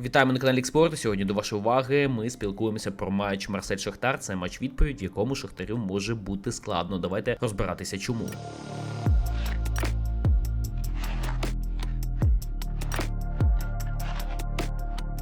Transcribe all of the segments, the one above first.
Вітаємо на каналі Експорту. Сьогодні до вашої уваги ми спілкуємося про матч Марсель Шахтар. Це матч відповідь, якому Шахтарю може бути складно. Давайте розбиратися, чому.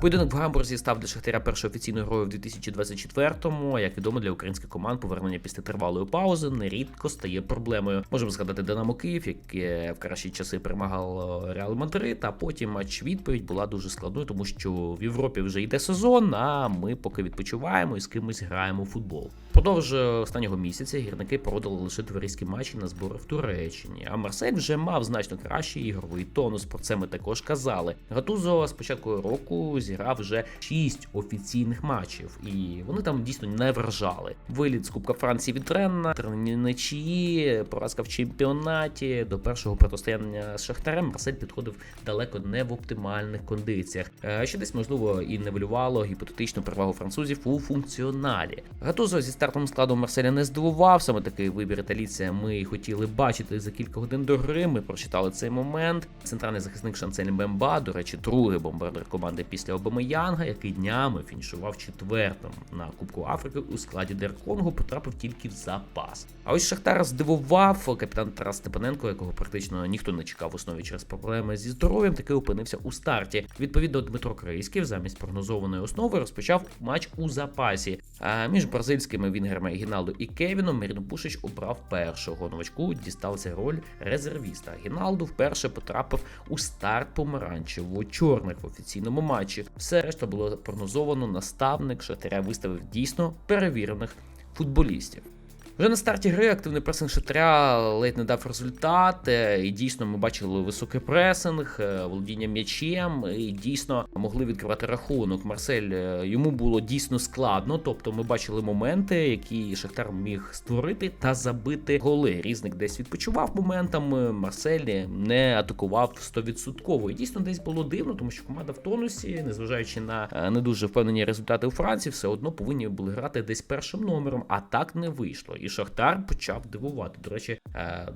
Поєдинок в Гамбурзі став для Шахтаря першою офіційною грою в 2024-му. А як відомо для українських команд повернення після тривалої паузи нерідко стає проблемою. Можемо згадати Динамо Київ, яке в кращі часи перемагало Реал Мадрид, а потім матч відповідь була дуже складною, тому що в Європі вже йде сезон. А ми поки відпочиваємо і з кимось граємо у футбол. Продовж останнього місяця гірники продали лише товариські матчі на збори в Туреччині. А Марсель вже мав значно кращий ігровий тонус. Про це ми також казали. Гатузо з початку року зіграв вже 6 офіційних матчів, і вони там дійсно не вражали. Виліт з Кубка Франції від Ренна, нічиї, поразка в чемпіонаті до першого протистояння з Шахтарем Марсель підходив далеко не в оптимальних кондиціях, Е, що десь можливо і нивелювало гіпотетичну перевагу французів у функціоналі. Гатузо зі стартовим складом Марселя не здивував. Саме такий вибір італійця ми хотіли бачити за кілька годин до гри. Ми прочитали цей момент. Центральний захисник Шанцель Бемба, до речі, другий бомбардир команди після Обамеянга, який днями фінішував четвертим на Кубку Африки у складі Дерконгу, потрапив тільки в запас. А ось Шахтар здивував капітан Тарас Степаненко, якого практично ніхто не чекав в основі через проблеми зі здоров'ям, таки опинився у старті. Відповідно, Дмитро Крийський замість прогнозованої основи розпочав матч у запасі. А між бразильськими вінгерами Гіналдо і Кевіном Мірно Пушич обрав першого новачку. Дісталася роль резервіста. Гіналду вперше потрапив у старт помаранчево-чорних в офіційному матчі. Все решта було прогнозовано. Наставник Шахтаря виставив дійсно перевірених футболістів. Вже на старті гри активний пресинг Шахтаря ледь не дав результат. І дійсно ми бачили високий пресинг, е, володіння м'ячем, і дійсно могли відкривати рахунок. Марсель е, йому було дійсно складно. Тобто ми бачили моменти, які Шахтар міг створити та забити голи. Різник десь відпочивав моментами. Марсель не атакував 100%. І дійсно десь було дивно, тому що команда в тонусі, незважаючи на е, не дуже впевнені результати у Франції, все одно повинні були грати десь першим номером, а так не вийшло. І Шахтар почав дивувати. До речі,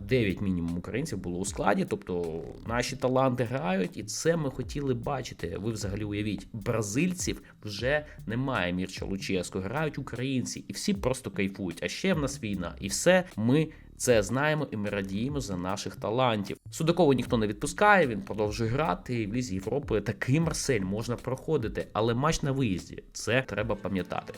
9 мінімум українців було у складі, тобто наші таланти грають, і це ми хотіли бачити. Ви взагалі уявіть, бразильців вже немає. Мірча Луческо, грають українці, і всі просто кайфують. А ще в нас війна, і все ми. Це знаємо і ми радіємо за наших талантів. Судакову ніхто не відпускає, він продовжує грати. І в лізі Європи такий Марсель можна проходити, але матч на виїзді це треба пам'ятати.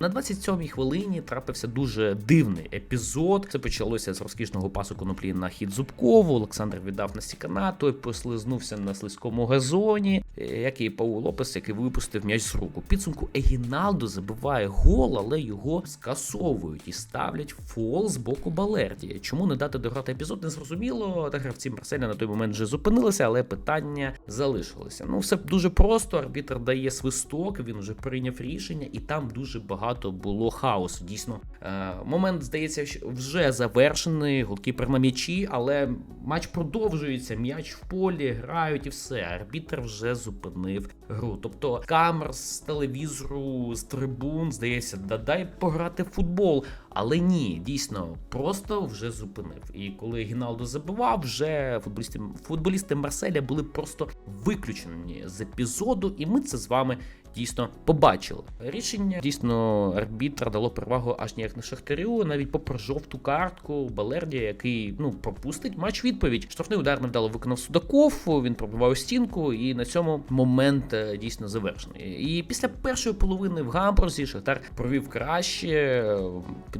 На 27-й хвилині трапився дуже дивний епізод. Це почалося з розкішного пасу коноплі на хід Зубкову. Олександр віддав на Сікана, той послизнувся на слизькому газоні, е, як і Паул Лопес, який випустив м'яч з руку. Підсумку Егіналдо забиває гол, але його скасовують і ставлять фол з боку Балерді. Чому не дати дограти епізод, не зрозуміло. Та гравці Марселя на той момент вже зупинилися, але питання залишилося. Ну, все дуже просто. Арбітр дає свисток, він вже прийняв рішення, і там дуже багато було хаосу. Дійсно, е, момент здається, вже завершений. Голкіпер на м'ячі, але матч продовжується. М'яч в полі, грають і все. Арбітр вже зупинив гру. Тобто камер з телевізору, з трибун, здається, да дай пограти в футбол. Але ні, дійсно, просто вже зупинив. І коли Гіналдо забивав, вже футболісти, футболісти Марселя були просто виключені з епізоду, і ми це з вами дійсно побачили. Рішення дійсно арбітра дало перевагу аж ніяк не Шахтарю, навіть попри жовту картку Балердія, який ну пропустить матч відповідь. Штрафний удар невдало виконав Судаков. Він пробивав стінку, і на цьому момент е, дійсно завершений. І після першої половини в Гамбурзі Шахтар провів краще.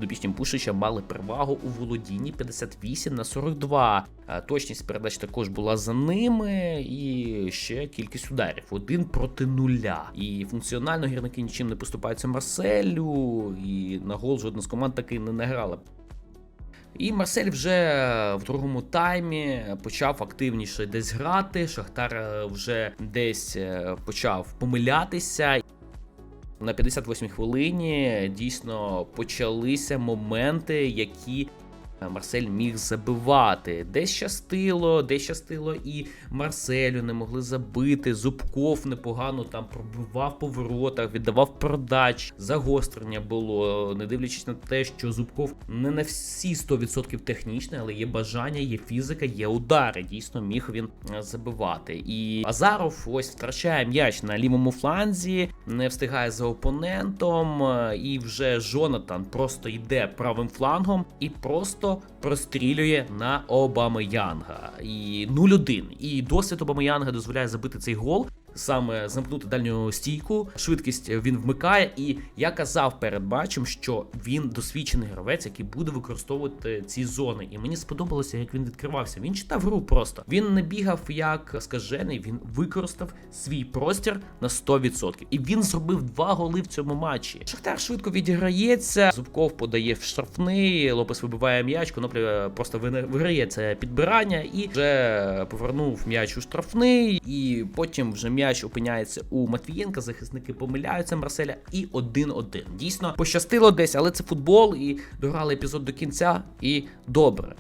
Підопічні Пушича мали перевагу у володінні 58 на 42. Е, Точність передач також була за ними, і ще кількість ударів один проти нуля. І функціонально гірники нічим не поступаються Марселю, і на гол жодна з команд таки не награла. І Марсель вже в другому таймі почав активніше десь грати. Шахтар е, вже десь е, почав помилятися. На 58-й хвилині дійсно почалися моменти, які Марсель міг забивати. Десь щастило, десь щастило і Марселю не могли забити. Зубков непогано там пробивав по воротах, віддавав передач. Загострення було, не дивлячись на те, що Зубков не на всі 100% технічний, але є бажання, є фізика, є удари. Дійсно міг він е, забивати. І Азаров ось втрачає м'яч на лівому фланзі, не встигає за опонентом, е, і вже Жонатан просто йде правим флангом і просто прострілює на Обамеянга. І 0-1. І досвід Обамеянга дозволяє забити цей гол. Саме замкнути дальню стійку, швидкість він вмикає, і я казав перед матчем, що він досвідчений гравець, який буде використовувати ці зони. І мені сподобалося, як він відкривався. Він читав гру просто. Він не бігав як скажений, він використав свій простір на 100%. І він зробив два голи в цьому матчі. Шахтар швидко відіграється. Зубков подає в штрафний, Лопес вибиває м'яч, конопля просто вини- виграє це підбирання і вже повернув м'яч у штрафний, і потім вже м'яч опиняється у Матвієнка. Захисники помиляються Марселя і 1-1. Дійсно пощастило десь, але це футбол, і дограли епізод до кінця, і добре.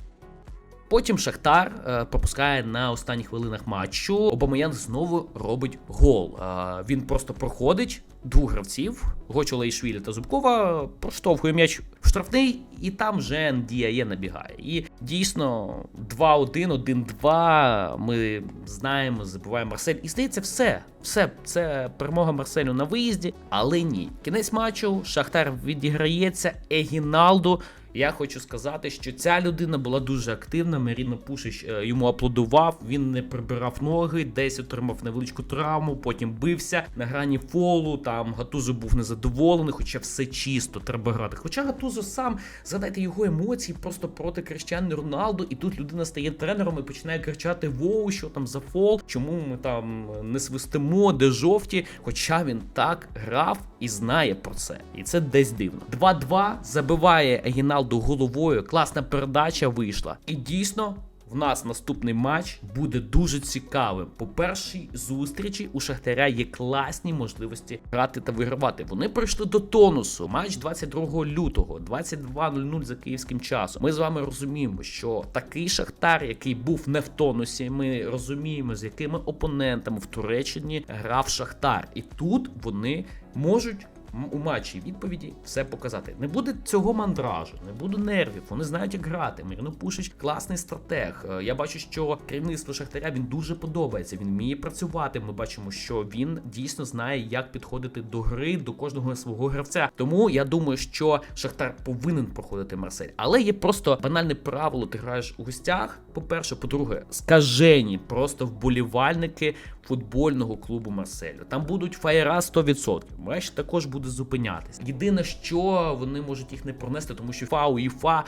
Потім Шахтар е, пропускає на останніх хвилинах матчу. Обамаян знову робить гол. Е, він просто проходить двох гравців Гочула Ішвілі та Зубкова, проштовхує м'яч в штрафний, і там вже Діає набігає. І дійсно 2-1, 1-2. Ми знаємо, забуваємо Марсель. І здається, все. Все, це перемога Марселю на виїзді, але ні. Кінець матчу Шахтар відіграється. Егіналду я хочу сказати, що ця людина була дуже активна. Меріно Пушич е, йому аплодував. Він не прибирав ноги, десь отримав невеличку травму, потім бився на грані фолу. Там Гатузо був незадоволений, хоча все чисто треба грати. Хоча Гатузо сам згадайте його емоції просто проти Криштіану Роналду, і тут людина стає тренером і починає кричати: Воу, що там за фол? Чому ми там не свистимо, де жовті? Хоча він так грав і знає про це, і це десь дивно. 2-2 забиває Егіналду головою. Класна передача вийшла. І дійсно. В нас наступний матч буде дуже цікавим. По першій зустрічі у Шахтаря є класні можливості грати та вигравати. Вони прийшли до тонусу. Матч 22 лютого, 22.00 за київським часом. Ми з вами розуміємо, що такий Шахтар, який був не в тонусі, ми розуміємо, з якими опонентами в Туреччині грав Шахтар. І тут вони можуть у матчі відповіді все показати. Не буде цього мандражу, не буде нервів. Вони знають, як грати. Мирно Пушич класний стратег. Е, Я бачу, що керівництво Шахтаря він дуже подобається. Він вміє працювати. Ми бачимо, що він дійсно знає, як підходити до гри до кожного свого гравця. Тому я думаю, що Шахтар повинен проходити Марсель. Але є просто банальне правило. Ти граєш у гостях. По-перше, по-друге, скажені просто вболівальники футбольного клубу Марселю. Там будуть фаєра 100%. Матч також буде зупинятись. Єдине, що вони можуть їх не пронести, тому що ФА УЄФА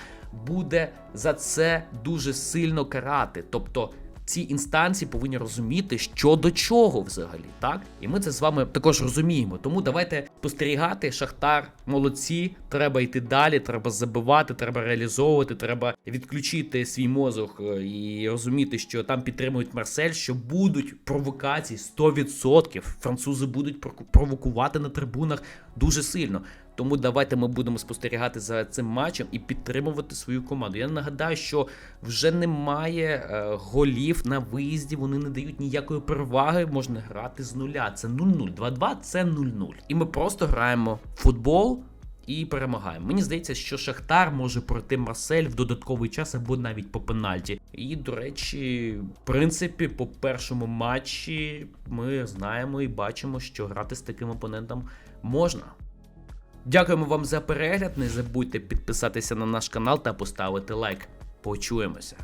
буде за це дуже сильно карати. Тобто. Ці інстанції повинні розуміти, що до чого взагалі, так? І ми це з вами також розуміємо. Тому давайте спостерігати. Шахтар молодці. Треба йти далі, треба забивати, треба реалізовувати, треба відключити свій мозок е, і розуміти, що там підтримують Марсель, що будуть провокації 100%. Французи будуть провокувати на трибунах дуже сильно. Тому давайте ми будемо спостерігати за цим матчем і підтримувати свою команду. Я нагадаю, що вже немає е, голів на виїзді. Вони не дають ніякої переваги. Можна грати з нуля. Це 0-0. 2-2 це 0-0. І ми просто граємо в футбол. І перемагаємо. Мені здається, що Шахтар може пройти Марсель в додатковий час або навіть по пенальті. І, до речі, в принципі, по першому матчі ми знаємо і бачимо, що грати з таким опонентом можна. Дякуємо вам за перегляд. Не забудьте підписатися на наш канал та поставити лайк. Почуємося.